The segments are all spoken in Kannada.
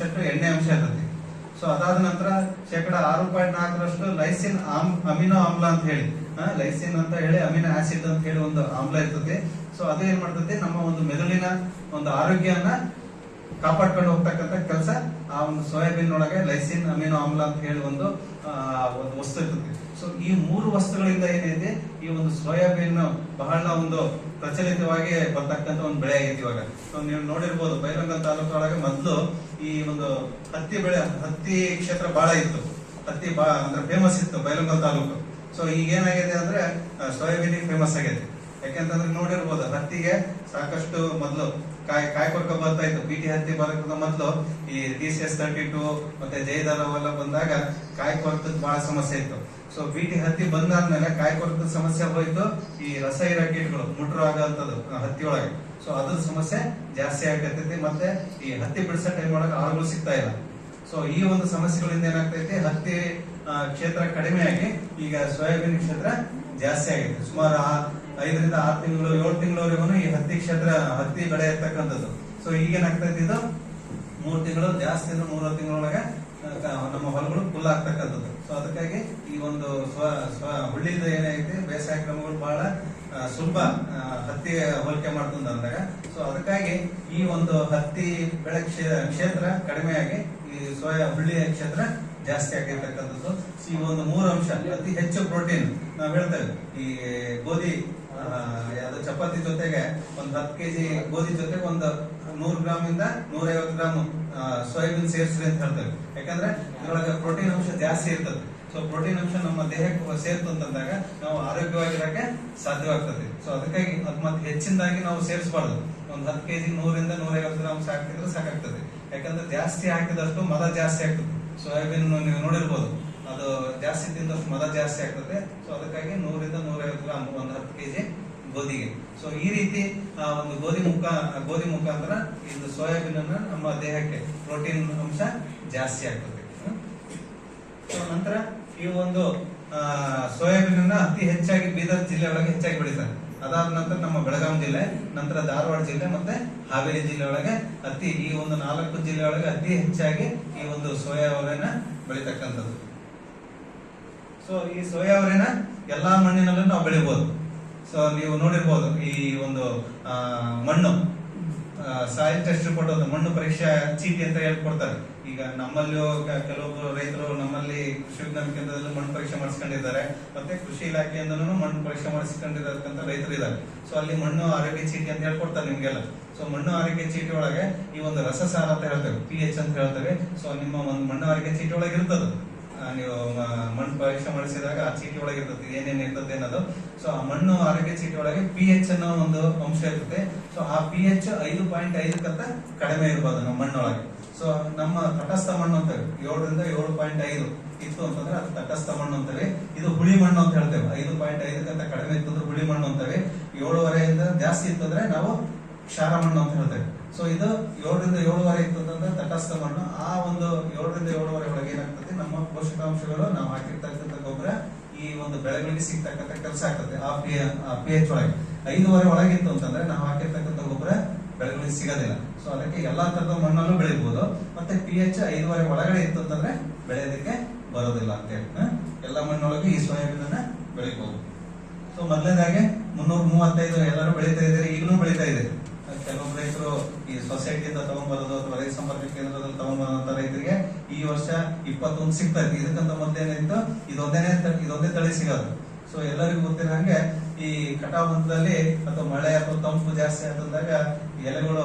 ಪರ್ಸೆಂಟ್ ಎಣ್ಣೆ ಅಂಶ ಇರ್ತದೆ. ಸೊ ಅದಾದ ನಂತರ ಶೇಕಡ ಆರು ಪಾಯಿಂಟ್ ನಾಲ್ಕರಷ್ಟು ಲೈಸಿನ್ ಆಮ್, ಅಮಿನೋ ಆಮ್ಲ ಅಂತ ಹೇಳಿ. ಲೈಸಿನ್ ಅಂತ ಹೇಳಿ ಅಮಿನೋ ಆಸಿಡ್ ಅಂತ ಹೇಳಿ ಒಂದು ಆಮ್ಲ ಇರ್ತದೆ. ಸೊ ಅದು ಏನ್ ಮಾಡ್ತದೆ? ನಮ್ಮ ಒಂದು ಮೆದುಳಿನ ಒಂದು ಆರೋಗ್ಯವನ್ನ ಕಾಪಾಡ್ಕೊಂಡು ಹೋಗ್ತಕ್ಕಂಥ ಕೆಲಸ ಆ ಒಂದು ಸೋಯಾಬೀನ್ ಒಳಗೆ ಲೈಸಿನ್ ಅಮಿನೋ ಆಮ್ಲ ಅಂತ ಹೇಳಿ ಒಂದು ಒಂದು ವಸ್ತು ಇರ್ತದೆ. ಸೊ ಈ ಮೂರು ವಸ್ತುಗಳಿಂದ ಏನಿದೆ? ಈ ಒಂದು ಸೋಯಾಬೀನ್ ಬಹಳ ಒಂದು ಪ್ರಚಲಿತವಾಗಿ ಬರ್ತಕ್ಕಂಥ ಒಂದು ಬೆಳೆ ಆಗೈತಿ ಇವಾಗ. ಸೊ ನೀವು ನೋಡಿರ್ಬೋದು ಬೈರಂಗಲ್ ತಾಲೂಕೊಳಗೆ ಮೊದಲು ಈ ಒಂದು ಹತ್ತಿ ಬೆಳೆ, ಹತ್ತಿ ಕ್ಷೇತ್ರ ಬಹಳ ಇತ್ತು. ಹತ್ತಿ ಬಾ, ಅಂದ್ರೆ ಫೇಮಸ್ ಇತ್ತು ಬೈರಂಗ ತಾಲೂಕು. ಸೊ ಈಗ ಏನಾಗಿದೆ ಅಂದ್ರೆ ಸೋಯಾಬೀನಿಗೆ ಫೇಮಸ್ ಆಗೈತೆ ಯಾಕೆಂತಂದ್ರೆ ನೋಡಿರ್ಬೋದು, ಹತ್ತಿಗೆ ಸಾಕಷ್ಟು ಮೊದಲು ಕಾಯಿ ಕಾಯ್ ಕೊರಕ ಬರ್ತಾ ಇತ್ತು ಬಿ ಟಿ ಹತ್ತಿ ಬರೋಕ್ಕಿಂತ ಮೊದಲು ಈ D C S thirty two ಮತ್ತೆ ಜಯದಾರ ಅವೆಲ್ಲ ಬಂದಾಗ ಕಾಯ್ ಕೊರಕದ ಬಹಳ ಸಮಸ್ಯೆ ಇತ್ತು. ಸೊ ಬಿ ಟಿ ಹತ್ತಿ ಬಂದಾದ್ಮೇಲೆ ಕಾಯ್ ಕೊರಕದ ಸಮಸ್ಯೆ ಹೋಯ್ತು. ಈ ರಸ ಇರೋ ಕೀಟಗಳು ಮುಟ್ರು ಆಗಂತದ್ದು ಹತ್ತಿ ಒಳಗೆ ಸೊ ಅದ್ರ ಸಮಸ್ಯೆ ಜಾಸ್ತಿ ಆಗತೈತಿ ಮತ್ತೆ ಈ ಹತ್ತಿ ಬಿಡಿಸೋ ಟೈಮ್ ಒಳಗೆ ಆಳುಗಳು ಸಿಗ್ತಾ ಇಲ್ಲ. ಸೊ ಈ ಒಂದು ಸಮಸ್ಯೆಗಳಿಂದ ಏನಾಗ್ತೈತಿ? ಹತ್ತಿ ಕ್ಷೇತ್ರ ಕಡಿಮೆ ಆಗಿ ಈಗ ಸೋಯಾಬೀನ್ ಕ್ಷೇತ್ರ ಜಾಸ್ತಿ ಆಗಿದೆ. ಸುಮಾರು ಐದರಿಂದ ಆರು ತಿಂಗಳು, ಏಳು ತಿಂಗಳವರೆಗೂ ಈ ಹತ್ತಿ ಕ್ಷೇತ್ರ, ಹತ್ತಿ ಬೆಳೆ ಇರ್ತಕ್ಕಂಥದ್ದು ಸೊ ಈಗೇನಾಗ್ತೈತಿ ಇದು ಮೂರು ತಿಂಗಳು, ಜಾಸ್ತಿ ಅಂದ್ರೆ ಮೂರು ತಿಂಗಳೊಳಗೆ ನಮ್ಮ ಹೊಲಗಳು ಫುಲ್ ಆಗ್ತಕ್ಕಂಥದ್ದು. ಸೊ ಅದಕ್ಕಾಗಿ ಈ ಒಂದು ಸ್ವ ಸ್ವ ಹುಳ್ಳಿದ ಏನೈತಿ ಬೇಸಾಯ ಕ್ರಮಗಳು ಬಹಳ ಸುಲಭ ಹತ್ತಿ ಹೋಲಿಕೆ ಮಾಡ್ತಂದಾಗ ಸೊ ಅದಕ್ಕಾಗಿ ಈ ಒಂದು ಹತ್ತಿ ಬೆಳೆ ಕ್ಷೇ- ಕ್ಷೇತ್ರ ಕಡಿಮೆಯಾಗಿ ಈ ಸೋಯಾ ಹುಳ್ಳಿ ಕ್ಷೇತ್ರ ಜಾಸ್ತಿ ಆಗಿರ್ತಕ್ಕಂಥದ್ದು ಈ ಒಂದು ಮೂರು ಅಂಶ ಅತಿ ಹೆಚ್ಚು ಪ್ರೋಟೀನ್ ನಾವು ಹೇಳ್ತೇವೆ. ಈ ಗೋಧಿ ಯಾವ್ದು ಚಪಾತಿ ಜೊತೆಗೆ ಒಂದು ಹತ್ತು ಕೆಜಿ ಗೋಧಿ ಜೊತೆಗೆ ಒಂದು ನೂರು ಗ್ರಾಮ್ ಇಂದ ನೂರೈವತ್ತು ಗ್ರಾಮ್ ಸೋಯಾಬೀನ್ ಸೇರಿಸ್ರಿ ಅಂತ ಹೇಳ್ತೇವೆ. ಯಾಕಂದ್ರೆ ಇದ್ರೊಳಗೆ ಪ್ರೋಟೀನ್ ಅಂಶ ಜಾಸ್ತಿ ಇರ್ತದೆ. ಸೊ ಪ್ರೋಟೀನ್ ಅಂಶ ನಮ್ಮ ದೇಹಕ್ಕೆ ಸೇರ್ತು ಅಂತಂದಾಗ ನಾವು ಆರೋಗ್ಯವಾಗಿರಕ್ಕೆ ಸಾಧ್ಯವಾಗ್ತದೆ. ಸೊ ಅದಕ್ಕಾಗಿ ಅದ್ ಮತ್ತೆ ಹೆಚ್ಚಿನದಾಗಿ ನಾವು ಸೇರಿಸಬಾರ್ದು. ಒಂದು ಹತ್ತು ಕೆಜಿ ನೂರಿಂದ ನೂರೈವತ್ತು ಗ್ರಾಮ್ ಹಾಕಿದ್ರೆ ಸಾಕಾಗ್ತದೆ. ಯಾಕಂದ್ರೆ ಜಾಸ್ತಿ ಹಾಕಿದಷ್ಟು ಮದ ಜಾಸ್ತಿ ಆಗ್ತದೆ. ಸೋಯಾಬೀನ್ ನೀವು ನೋಡಿರ್ಬೋದು. ಅದು ಜಾಸ್ತಿ ತಿಂದಷ್ಟು ಮದ ಜಾಸ್ತಿ ಆಗ್ತದೆ. ಸೊ ಅದಕ್ಕಾಗಿ ನೂರಿಂದ ನೂರೈವತ್ತು ಗ್ರಾಮ್ ಒಂದು ಹತ್ತು ಕೆಜಿ ಗೋಧಿಗೆ. ಸೊ ಈ ರೀತಿ, ಆ, ಒಂದು ಗೋಧಿ ಮುಖ, ಗೋಧಿ ಮುಖಾಂತರ ಇದು ಸೋಯಾಬೀನ್ ಅನ್ನ ನಮ್ಮ ದೇಹಕ್ಕೆ ಪ್ರೋಟೀನ್ ಅಂಶ ಜಾಸ್ತಿ ಆಗ್ತದೆ? ಸೊ ನಂತರ ಈ ಒಂದು ಸೋಯಾಬೀನ್ ಅನ್ನ ಅತಿ ಹೆಚ್ಚಾಗಿ ಬೀದರ್ ಜಿಲ್ಲೆ ಒಳಗೆ ಹೆಚ್ಚಾಗಿ ಬೆಳೀತಾರೆ. ಅದಾದ ನಂತರ ನಮ್ಮ ಬೆಳಗಾಂ ಜಿಲ್ಲೆ, ನಂತರ ಧಾರವಾಡ ಜಿಲ್ಲೆ ಮತ್ತೆ ಹಾವೇರಿ ಜಿಲ್ಲೆ ಒಳಗೆ ಅತಿ, ಈ ಒಂದು ನಾಲ್ಕು ಜಿಲ್ಲೆ ಒಳಗೆ ಅತಿ ಹೆಚ್ಚಾಗಿ ಈ ಒಂದು ಸೋಯಾ ಬೆಳೀತಕ್ಕಂಥದ್ದು. ಸೊ ಈ ಸೋಯಾವರಿನ ಎಲ್ಲಾ ಮಣ್ಣಿನಲ್ಲೂ ನಾವು ಬೆಳಿಬಹುದು ಸೊ ನೀವು ನೋಡಿರ್ಬೋದು ಈ ಒಂದು ಮಣ್ಣು ಸಾಯಿಲ್ ಟೆಸ್ಟ್ ರಿಪೋರ್ಟ್ ಒಂದು ಮಣ್ಣು ಪರೀಕ್ಷಾ ಚೀಟಿ ಅಂತ ಹೇಳ್ಕೊಡ್ತಾರೆ. ಈಗ ನಮ್ಮಲ್ಲೂ ಕೆಲವೊಬ್ಬರು ರೈತರು ನಮ್ಮಲ್ಲಿ ಕೃಷಿ ವಿಜ್ಞಾನ ಕೇಂದ್ರದಲ್ಲಿ ಮಣ್ಣು ಪರೀಕ್ಷೆ ಮಾಡಿಸ್ಕೊಂಡಿದ್ದಾರೆ. ಮತ್ತೆ ಕೃಷಿ ಇಲಾಖೆಯಿಂದನೂ ಮಣ್ಣು ಪರೀಕ್ಷೆ ಮಾಡಿಸ್ಕೊಂಡಿರತಕ್ಕಂತ ರೈತರು ಇದ್ದಾರೆ. ಸೊ ಅಲ್ಲಿ ಮಣ್ಣು ಆರೋಗ್ಯ ಚೀಟಿ ಅಂತ ಹೇಳ್ಕೊಡ್ತಾರೆ ನಿಮ್ಗೆಲ್ಲ. ಸೊ ಮಣ್ಣು ಆರೋಗ್ಯ ಚೀಟಿ ಒಳಗೆ ಈ ಒಂದು ರಸಸಾರ ಅಂತ ಹೇಳ್ತೇವೆ ಪಿ ಎಚ್ ಅಂತ ಹೇಳ್ತೇವೆ. ಸೊ ನಿಮ್ಮ ಒಂದು ಮಣ್ಣು ಆರೋಗ್ಯ ಚೀಟಿ ಒಳಗೆ ಇರ್ತದೆ. ನೀವು ಮಣ್ಣು ಪರೀಕ್ಷೆ ಮಾಡಿಸಿದಾಗ ಆ ಚೀಟಿ ಒಳಗೆ ಇರ್ತದೆ, ಏನೇನು ಇರ್ತದೆ ಅನ್ನೋದು. ಸೊ ಆ ಮಣ್ಣು ಆರೋಗ್ಯ ಚೀಟಿ ಒಳಗೆ ಪಿ ಎಚ್ ಅನ್ನೋ ಒಂದು ಅಂಶ ಇರ್ತದೆ. ಸೊ ಆ ಪಿ ಎಚ್ ಐದು ಪಾಯಿಂಟ್ ಐದಕ್ಕಂತ ಕಡಿಮೆ ಇರ್ಬೋದು ನಮ್ಮ ಮಣ್ಣೊಳಗೆ. ಸೊ ನಮ್ಮ ತಟಸ್ಥ ಮಣ್ಣು ಅಂತ ಏಳರಿಂದ ಏಳು ಪಾಯಿಂಟ್ ಐದು ಇತ್ತು ಅಂತಂದ್ರೆ ಅದು ತಟಸ್ಥ ಮಣ್ಣು ಅಂತವೆ ಇದು ಹುಳಿ ಮಣ್ಣು ಅಂತ ಹೇಳ್ತೇವೆ. ಐದು ಪಾಯಿಂಟ್ ಐದಕ್ಕಂತ ಕಡಿಮೆ ಇತ್ತು ಅಂದ್ರೆ ಹುಳಿ ಮಣ್ಣು ಅಂತಾರೆ ಏಳುವರೆಯಿಂದ ಜಾಸ್ತಿ ಇತ್ತು ಅಂದ್ರೆ ನಾವು ಕ್ಷಾರ ಮಣ್ಣು ಅಂತ ಹೇಳ್ತೇವೆ. ಸೊ ಇದು ಏಳರಿಂದ ಏಳುವರೆ ಇತ್ತು ಅಂತಂದ್ರೆ ತಟಸ್ಥ ಮಣ್ಣು ಆ ಒಂದು ಏಳರಿಂದ ಏಳುವರೆ ಒಳಗೆ ಏನಾಗ್ತದೆ? ನಮ್ಮ ಪೋಷಕಾಂಶಗಳು ನಾವು ಹಾಕಿರ್ತಕ್ಕಂಥ ಗೊಬ್ಬರ ಈ ಒಂದು ಬೆಳೆಗಳಿಗೆ ಸಿಗ್ತಕ್ಕಂಥ ಕೆಲಸ ಆಗ್ತದೆ. ಆ ಪಿ ಪಿ ಎಚ್ ಒಳಗೆ. ಐದುವರೆ ಒಳಗಿತ್ತು ಅಂತಂದ್ರೆ ನಾವು ಹಾಕಿರ್ತಕ್ಕಂಥ ಗೊಬ್ಬರ ಬೆಳೆಗಳಿಗೆ ಸಿಗೋದಿಲ್ಲ. ಸೊ ಅದಕ್ಕೆ ಎಲ್ಲಾ ತರದ ಮಣ್ಣಲ್ಲೂ ಬೆಳಿಬಹುದು ಮತ್ತೆ ಪಿ ಎಚ್ ಐದುವರೆ ಒಳಗಡೆ ಇತ್ತು ಅಂತಂದ್ರೆ ಬೆಳೆಯೋದಕ್ಕೆ ಬರೋದಿಲ್ಲ ಅಂತ ಹೇಳಿ? ಎಲ್ಲ ಮಣ್ಣೊಳಗೆ ಈ ಸೋಯಾಬೀನ್ ಬೆಳಿಬಹುದು ಸೊ ಮೊದಲನೇದಾಗೆ ಮುನ್ನೂರ ಮೂವತ್ತೈದು ಎಲ್ಲರೂ ಬೆಳೀತಾ ಇದ್ದಾರೆ, ಈಗಲೂ ಬೆಳೀತಾ ಇದೆ ಕೆಲವೊಬ್ಬ ರೈತರು ಈ ಸೊಸೈಟಿಯಿಂದ ತಗೊಂಡ್ಬರೋದು ಅಥವಾ ರೈತ ಸಂಪರ್ಕ ಕೇಂದ್ರದಲ್ಲಿ ತಗೊಂಡ್ಬರೋ ರೈತರಿಗೆ ಈ ವರ್ಷ ಇಪ್ಪತ್ತೊಂದು ಸಿಗ್ತದೆ. ಇದಕ್ಕಂತ ಮೊದಲೇನಿತ್ತು? ಇದೊಂದೇನೆ ಇದೊಂದೇ ತಳಿ ಸಿಗೋದು. ಸೊ ಎಲ್ಲರಿಗೂ ಗೊತ್ತಿರೋ ಹಂಗೆ ಈ ಕಟಾವ್ ಹಂತದಲ್ಲಿ ಅಥವಾ ಮಳೆ ಅಥವಾ ತಂಪು ಜಾಸ್ತಿ ಆದಂದಾಗ ಎಲೆಗಳು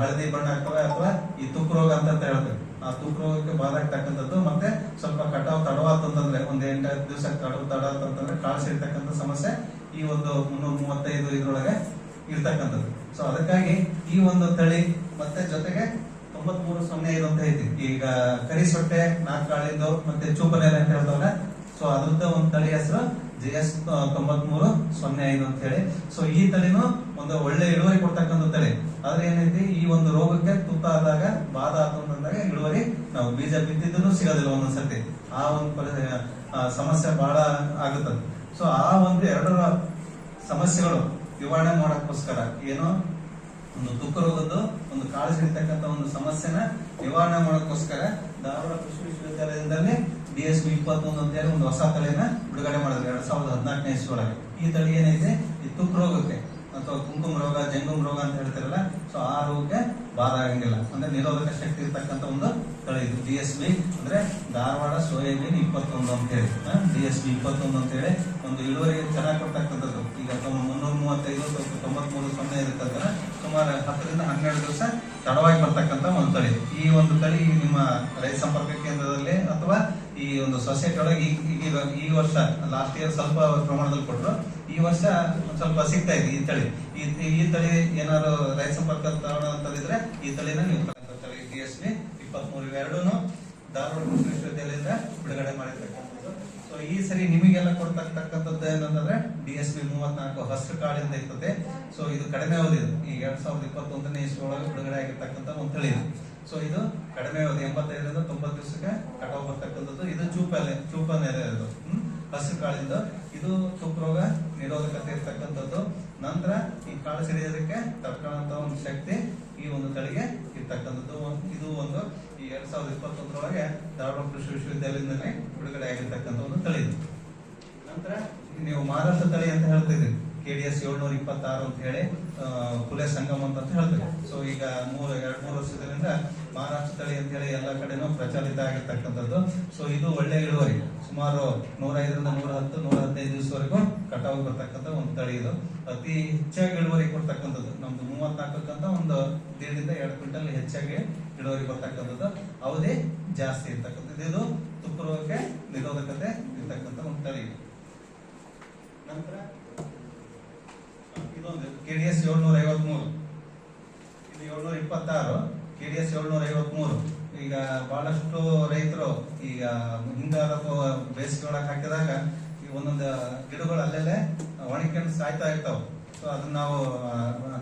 ಹಳದಿ ಬಣ್ಣ ಆಗ್ತವೆ ಅಥವಾ ಈ ತುಕ್ಕು ರೋಗ ಅಂತ ಹೇಳ್ತೇವೆ. ಆ ತುಕ್ಕು ರೋಗಕ್ಕೆ ಬಾಧ ಆಗ್ತಕ್ಕಂಥದ್ದು ಮತ್ತೆ ಸ್ವಲ್ಪ ಕಟಾವ್ ತಡವಾತಂತಂದ್ರೆ ಒಂದ್ ಹತ್ತು ದಿವಸ ತಡ ಅಂತಂದ್ರೆ ಸೇರ್ತಕ್ಕಂಥ ಸಮಸ್ಯೆ ಈ ಒಂದು ಮುನ್ನೂರ ಮೂವತ್ತೈದು ಇದ್ರೊಳಗೆ ಇರ್ತಕ್ಕಂಥದ್ದು. ಸೊ ಅದಕ್ಕಾಗಿ ಈ ಒಂದು ತಳಿ ಮತ್ತೆ ಜೊತೆಗೆ ತೊಂಬತ್ಮೂರು ಸೊನ್ನೆ ಐದು ಅಂತ ಐತಿ. ಈಗ ಕರಿ ಸೊಟ್ಟೆ ನಾಲ್ಕಾಳಿಂದು ಮತ್ತೆ ಚೂಪನೆಲೆ ಅಂತ ಹೇಳ್ತಾವಲ್ಲ? ಸೊ ಅದ್ರದ್ದ ಒಂದು ತಳಿ ಹೆಸರು ಜಿ ಎಸ್ ತೊಂಬತ್ಮೂರು ಸೊನ್ನೆ ಐದು ಅಂತ ಹೇಳಿ. ಸೊ ಈ ತಳಿನೂ ಒಂದು ಒಳ್ಳೆ ಇಳುವರಿ ಕೊಡ್ತಕ್ಕಂಥ ತಳಿ. ಆದ್ರೆ ಏನೈತಿ? ಈ ಒಂದು ರೋಗಕ್ಕೆ ತುತ್ತಾದಾಗ ಬಾಧ ಆತು ಅಂತಂದಾಗ ಇಳುವರಿ ನಾವು ಬೀಜ ಬಿದ್ದಿದ್ದು ಸಿಗೋದಿಲ್ಲ ಒಂದೊಂದ್ಸತಿ ಆ ಒಂದು ಸಮಸ್ಯೆ ಬಹಳ ಆಗುತ್ತದೆ. ಸೊ ಆ ಒಂದು ಎರಡರ ಸಮಸ್ಯೆಗಳು ನಿವಾರಣೆ ಮಾಡೋಕ್ಕೋಸ್ಕರ ಏನು ಒಂದು ದುಃಖ ರೋಗದ್ದು, ಒಂದು ಕಾಳಜಿ ಇರ್ತಕ್ಕಂಥ ಒಂದು ಸಮಸ್ಯೆನ ನಿವಾರಣೆ ಮಾಡೋಕ್ಕೋಸ್ಕರ ಧಾರವಾಡ ಕೃಷಿ ವಿಶ್ವವಿದ್ಯಾಲಯದಲ್ಲಿ ಡಿ ಎಸ್ ಬಿ ಇಪ್ಪತ್ತೊಂದು ಅಂತ ಹೇಳಿ ಒಂದು ಹೊಸ ತಳಿನ ಬಿಡುಗಡೆ ಮಾಡಿದ್ರು. ಎರಡ್ ಸಾವಿರದ ಹದಿನಾಲ್ಕನೇ ಇಸ್ವಿ ಒಳಗೆ ಈ ತಳಿ ಏನೈತೆ ಈ ತುಕ್ ರೋಗಕ್ಕೆ ಅಥವಾ ಕುಂಕುಮ ರೋಗ, ಜಂಗುಮ್ ರೋಗ ಅಂತ ಹೇಳ್ತಾರಲ್ಲ, ಸೊ ಆ ರೋಗಕ್ಕೆ ಬಾಧ ಆಗಂಗಿಲ್ಲ. ಅಂದ್ರೆ ನಿರೋಧಕ ಶಕ್ತಿ ಇರ್ತಕ್ಕಂಥ ಒಂದು ಇದು ಡಿ ಎಸ್ ಬಿ ಅಂದ್ರೆ ಧಾರವಾಡ ಸೋಯಾಬೀನ್ ಇಪ್ಪತ್ತೊಂದು ಅಂತ ಹೇಳಿ. ಡಿ ಎಸ್ ಬಿ ಇಪ್ಪತ್ತೊಂದು ಅಂತ ಹೇಳಿ ಒಂದು ಇಳುವರಿ ಚೆನ್ನಾಗಿ ಕೊಟ್ಟಕ್ಕಂಥದ್ದು ಈಗ ಮುನ್ನೂರ ಮೂವತ್ತೈದು ತೊಂಬತ್ಮೂರು ಸೊನ್ನೆ ಇರುತ್ತಂದ್ರೆ ಸುಮಾರು ಹತ್ತರಿಂದ ಹನ್ನೆರಡು ದಿವಸ ತಡವಾಗಿ ಬರ್ತಕ್ಕಂಥ ಒಂದು ತಳಿ. ಈ ಒಂದು ತಳಿ ನಿಮ್ಮ ರೈತ ಸಂಪರ್ಕ ಕೇಂದ್ರದಲ್ಲಿ ಅಥವಾ ಈ ಒಂದು ಸೊಸೈಟಿ ಒಳಗೆ ಈಗ ಈ ವರ್ಷ ಲಾಸ್ಟ್ ಇಯರ್ ಸ್ವಲ್ಪ ಪ್ರಮಾಣದಲ್ಲಿ ಕೊಟ್ಟರು ಈ ವರ್ಷ ಸ್ವಲ್ಪ ಸಿಗ್ತಾ ಇದೆ ಈ ತಳಿ. ಈ ತಳಿ ಏನಾದ್ರು ರೈತ ಸಂಪರ್ಕ ಅಂತ ಅಂತಂದಿದ್ರೆ ಈ ತಳಿನ ನೀವು ತಗೊಂಡ್ ತಳಿ ಡಿ ಎಸ್ ಬಿ ಇಪ್ಪತ್ಮೂರು ಇವೆರಡೂನು ವಿಶ್ವವಿದ್ಯಾಲಯದಿಂದ ಬಿಡುಗಡೆ ಮಾಡಿರ್ತಕ್ಕಂಥದ್ದು. ಸೊ ಈ ಸರಿ ನಿಮಗೆಲ್ಲ ಕೊಡ್ತಕ್ಕಂಥದ್ದು ಏನಂತಂದ್ರೆ ಡಿ ಎಸ್ ಪಿ ಮೂವತ್ನಾಲ್ಕು ಹಸಿರು ಕಾಳಿಂದ ಇರ್ತದೆ. ಸೊ ಇದು ಕಡಿಮೆ ಅವಧಿ ಇದು ಈ ಎರಡ್ ಸಾವಿರದ ಇಪ್ಪತ್ತೊಂದನೇ ಇಸ್ವಿಯೊಳಗೆ ಬಿಡುಗಡೆ ಆಗಿರ್ತಕ್ಕಂಥ ಒಂದು ತಳಿ ಇದು. ಸೊ ಇದು ಕಡಿಮೆ ಅವಧಿ, ಎಂಬತ್ತೈದರಿಂದ ತೊಂಬತ್ತು ದಿವಸಕ್ಕೆ ಕಟಾವು ಬರ್ತಕ್ಕಂಥದ್ದು. ಇದು ಚೂಪಲೆ ಚೂಪನೆಲೆ ಇದು ಹ್ಮ್? ಹಸಿರು ಕಾಳಿಂದ ಇದು ತುಪ್ಪ ರೋಗ ನಿರೋಧಕತೆ ಇರ್ತಕ್ಕಂಥದ್ದು. ನಂತರ ಈ ಕಾಳು ಸಿಡಿಯೋದಕ್ಕೆ ತಡ್ಕೊಳ್ಳೋಂತ ಒಂದು ಶಕ್ತಿ ಈ ಒಂದು ತಳಿಗೆ ಇರ್ತಕ್ಕಂಥದ್ದು. ಇದು ಒಂದು ಈ ಎರಡ್ ಸಾವಿರದ ಇಪ್ಪತ್ತೊಂದರೊಳಗೆ ಧಾರವಾಡ ಕೃಷಿ ವಿಶ್ವವಿದ್ಯಾಲಯದಲ್ಲಿ ಬಿಡುಗಡೆ ಆಗಿರ್ತಕ್ಕಂಥ ಒಂದು ತಳಿ ಇದು. ನಂತರ ನೀವು ಮಹಾರಾಷ್ಟ್ರ ತಳಿ ಅಂತ ಹೇಳ್ತಿದ್ರಿ ಕೆ ಡಿ ಎಸ್ ಏಳ್ನೂರ ಇಪ್ಪತ್ತಾರು ಅಂತ ಹೇಳಿ ಕುಲೆ ಸಂಗಮ ಅಂತ ಹೇಳ್ತೀವಿ ಸೊ ಈಗ ಮೂರು, ಎರಡು, ಮೂರು ವರ್ಷದಿಂದ ಮಹಾರಾಷ್ಟ್ರ ತಳಿ ಅಂತ ಹೇಳಿ ಎಲ್ಲ ಕಡೆನೂ ಪ್ರಚಲಿತ ಆಗಿರ್ತಕ್ಕಂಥದ್ದು. ಸೊ ಇದು ಒಳ್ಳೆ ಇಳುವರಿ. ಸುಮಾರು ನೂರೈದರಿಂದ ನೂರ ಹತ್ತು ನೂರ ಹದಿನೈದು ದಿವಸವರೆಗೂ ಕಟಾವು ಬರ್ತಕ್ಕಂಥ ಒಂದು ತಳಿ ಇದು. ಅತಿ ಹೆಚ್ಚಾಗಿ ಇಳುವರಿ ಕೊಡ್ತಕ್ಕಂಥದ್ದು. ನಮ್ದು ಮೂವತ್ನಾಲ್ಕಕ್ಕಂತ ಒಂದು ದೇಡಿಂದ ಎರಡು ಕ್ವಿಂಟಲ್ ಹೆಚ್ಚಾಗಿ ಇಳುವರಿ ಬರ್ತಕ್ಕಂಥದ್ದು ಅವಧಿ ಜಾಸ್ತಿ ಇರ್ತಕ್ಕಂಥದ್ದು. ಇದು ತುಪ್ಪರೋಗಕ್ಕೆ ನಿರೋಧಕತೆ ಇರ್ತಕ್ಕಂಥ ಒಂದು ತಳಿ. ನಂತರ ಇದೊಂದು ಕೆ ಡಿ ಎಸ್ ಏಳ್ನೂರ ಐವತ್ಮೂರು ಇದು ಏಳ್ನೂರ ಇಪ್ಪತ್ತಾರು ಕೆ ಡಿ ಎಸ್ ಏಳ್ನೂರ ಐವತ್ಮೂರು ಈಗ ಬಹಳಷ್ಟು ರೈತರು ಈಗ ಹಿಂಗಾರ ಅಥವಾ ಬೇಸಿಗೆ ಒಳಗೆ ಹಾಕಿದಾಗ ಈ ಒಂದೊಂದು ಗಿಡಗಳು ಅಲ್ಲೆಲ್ಲೇ ಒಣಕೊಂಡು ಸಾಯ್ತಾ ಇರ್ತಾವೆ. ಸೊ ಅದನ್ನ ನಾವು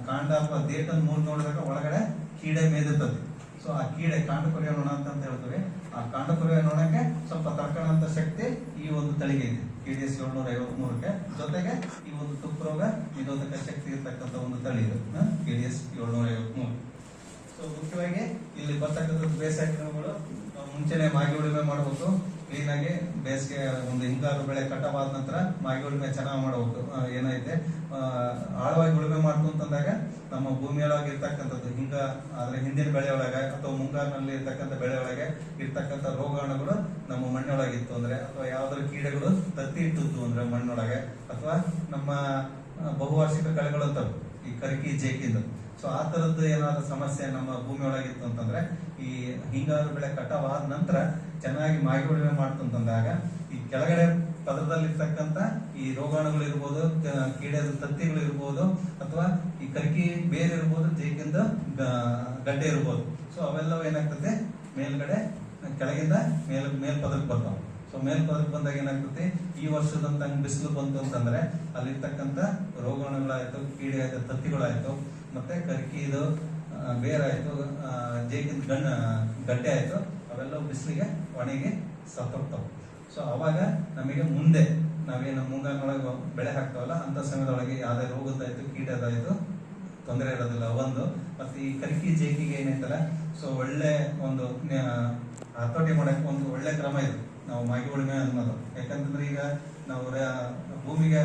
ಕಾಂಡ ಅಥವಾ ದೇಟನ್ ಮೂರು ನೋಡಿದಾಗ ಒಳಗಡೆ ಕೀಡೆ ಮೇದಿರ್ತದೆ. ಸೊ ಆ ಕೀಡೆ ಕಾಂಡ ಕೊರೆಯೋ ಅಂತ ಹೇಳ್ತೀವಿ. ಆ ಕಾಂಡ ಕೊರೆಯೋ ಸ್ವಲ್ಪ ತಡ್ಕೊಳ್ಳೋಂತ ಶಕ್ತಿ ಈ ಒಂದು ತಳಿಗೆ ಇದೆ. ಕೆ ಡಿ ಎಸ್ ಏಳ್ನೂರ ಐವತ್ ಮೂರಕ್ಕೆ ಜೊತೆಗೆ ಈ ಒಂದು ತುಪ್ಪ ರೋಗ ನಿರೋಧಕ ಶಕ್ತಿ ಇರತಕ್ಕಂತ ಒಂದು ತಳಿ ಇದು. ಕೆ ಡಿ ಎಸ್ ಏಳ್ನೂರ ಐವತ್ ಮೂರು ಸೊ ಮುಖ್ಯವಾಗಿ ಇಲ್ಲಿ ಬರ್ತಕ್ಕಂಥದ್ದು ಬೇಸಾಯ ಕ್ರಮಗಳು ಮುಂಚೆನೆ ಬಾಗಿ ಉಳುಮೆ ಮಾಡಬೇಕು. ಕ್ಲೀನ್ ಆಗಿ ಬೇಸಿಗೆ ಒಂದು ಹಿಂಗಾರು ಬೆಳೆ ಕಟಾವಾದ ನಂತರ ಮಾಗಿ ಉಳುಮೆ ಚೆನ್ನಾಗಿ ಮಾಡಬೇಕು. ಏನೈತೆ ಆಳವಾಗಿ ಉಳುಮೆ ಮಾಡ್ತು ಅಂತಂದಾಗ ನಮ್ಮ ಭೂಮಿಯೊಳಗೆ ಇರ್ತಕ್ಕಂಥದ್ದು ಹಿಂಗ, ಆದ್ರೆ ಹಿಂದಿನ ಬೆಳೆ ಅಥವಾ ಮುಂಗಾರಿನಲ್ಲಿ ಇರ್ತಕ್ಕಂಥ ಬೆಳೆ ಒಳಗೆ ಇರ್ತಕ್ಕಂಥ ರೋಗಾಣುಗಳು ನಮ್ಮ ಮಣ್ಣೊಳಗಿತ್ತು. ಅಂದ್ರೆ ಅಥವಾ ಯಾವ್ದಾದ್ರು ಕೀಡೆಗಳು ತತ್ತಿ ಇಟ್ಟಿದ್ದು ಅಂದ್ರೆ ಮಣ್ಣೊಳಗೆ ಅಥವಾ ನಮ್ಮ ಬಹುವಾರ್ಷಿಕ ಕಳೆಗಳು ಅಂತವು, ಈ ಕರ್ಕಿ, ಜೇಕಿಂದ. ಸೊ ಆ ಥರದ್ದು ಏನಾದ್ರು ಸಮಸ್ಯೆ ನಮ್ಮ ಭೂಮಿಯೊಳಗಿತ್ತು ಅಂತಂದ್ರೆ ಈ ಹಿಂಗಾರು ಬೆಳೆ ಕಟಾವಾದ ನಂತರ ಚೆನ್ನಾಗಿ ಮಾಗಿ ಮಾಡ್ತಂತಂದಾಗ ಈ ಕೆಳಗಡೆ ಪದರದಲ್ಲಿರ್ತಕ್ಕಂಥ ಈ ರೋಗಾಣುಗಳು ಇರ್ಬೋದು ಕ- ಕೀಡೆದ ತತ್ತಿಗಳು ಇರ್ಬೋದು ಅಥವಾ ಈ ಕರ್ಕಿ ಬೇರೆ ಇರ್ಬೋದು ಜೈಕಿಂದ ಗಡ್ಡೆ ಇರ್ಬೋದು. ಸೊ ಅವೆಲ್ಲವೂ ಏನಾಗ್ತದೆ? ಮೇಲ್ಗಡೆ, ಕೆಳಗಿಂದ ಮೇಲ್ ಮೇಲ್ ಪದಕ್ಕೆ ಬರ್ತಾವ. ಸೊ ಮೇಲ್ ಪದಕ್ಕೆ ಬಂದಾಗ ಏನಾಗ್ತದೆ? ಈ ವರ್ಷದಂತ ಬಿಸಿಲು ಬಂತು ಅಂತಂದ್ರೆ ಅಲ್ಲಿರ್ತಕ್ಕಂಥ ರೋಗಾಣುಗಳಾಯ್ತು ಕೀಡೆ ಆಯ್ತು ತತ್ತಿಗಳಾಯ್ತು ಮತ್ತೆ ಕರ್ಕಿ ಇದು ಬೇರಾಯ್ತು ಜೈಕಿಂದ ಗಣ್ಣ ಗಡ್ಡೆ ಆಯ್ತು ಅವೆಲ್ಲವೂ ಬಿಸಿಲಿಗೆ, ಒಣಗಿ ಸತ್ತೋಗ್ತಾವೆ. ಸೊ ಅವಾಗ ನಮಗೆ ಮುಂದೆ ನಾವೇನು ಮುಂಗಾರಿನೊಳಗೆ ಬೆಳೆ ಹಾಕ್ತಾವಲ್ಲ ಅಂತ ಸಮಯದೊಳಗೆ ಯಾವುದೇ ರೋಗದಾಯ್ತು ಕೀಟದಾಯ್ತು ತೊಂದರೆ ಇರೋದಿಲ್ಲ. ಒಂದು, ಮತ್ತು ಈ ಕರಿಕಿ ಜೇಕಿಗೆ ಏನೈತಲ್ಲ ಸೊ ಒಳ್ಳೆ ಒಂದು ಹತೋಟಿ ಮಾಡೋಕ್ಕೆ ಒಂದು ಒಳ್ಳೆ ಕ್ರಮ ಇದು. ನಾವು ಮಾಗಿ ಉಳಿಮೆ ಅನ್ನೋದು. ಯಾಕಂತಂದ್ರೆ ಈಗ ನಾವು ಭೂಮಿಗೆ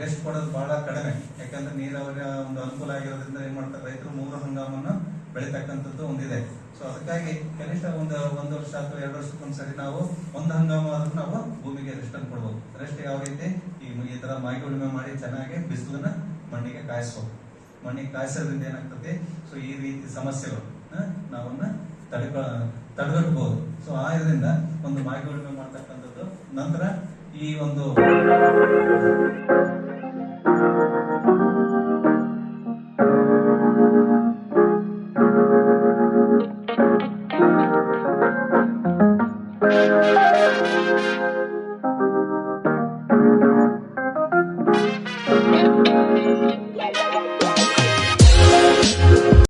ರೆಸ್ಟ್ ಕೊಡೋದು ಬಹಳ ಕಡಿಮೆ. ಯಾಕಂದ್ರೆ ನೀರಾವರಿಯ ಒಂದು ಅನುಕೂಲ ಆಗಿರೋದ್ರಿಂದ ಏನ್ ಮಾಡ್ತಾರೆ ರೈತರು ಮೂರು ಹಂಗಾಮನ್ನ ಬೆಳಿತಕ್ಕಂಥದ್ದು ಒಂದಿದೆ. ಸೊ ಅದಕ್ಕಾಗಿ ಕನಿಷ್ಠ ಒಂದು ಒಂದು ವರ್ಷ ಅಥವಾ ಎರಡು ವರ್ಷಕ್ಕೊಂದ್ಸರಿ ನಾವು ಒಂದು ಹಂಗಾಮ ಆದ್ರೂ ನಾವು ಭೂಮಿಗೆ ರೆಸ್ಟ್ ಅನ್ನು ಕೊಡ್ಬೋದು. ರೆಸ್ಟ್ ಯಾವ ರೀತಿ ಈ ಈ ತರ ಮಾಯಿ ಉಳುಮೆ ಮಾಡಿ ಚೆನ್ನಾಗಿ ಬಿಸಿಲನ್ನ ಮಣ್ಣಿಗೆ ಕಾಯಿಸ್ಬೋದು. ಮಣ್ಣಿಗೆ ಕಾಯಿಸೋದ್ರಿಂದ ಏನಾಗ್ತದೆ? ಸೊ ಈ ರೀತಿ ಸಮಸ್ಯೆಗಳು ನಾವನ್ನ ತಡೆಕ ತಡೆಗಟ್ಟಬಹುದು ಸೊ ಆ ಇದರಿಂದ ಒಂದು ಮಾಯಿ ಉಳುಮೆ ಮಾಡ್ತಕ್ಕಂಥದ್ದು ನಂತರ ಈ ಒಂದು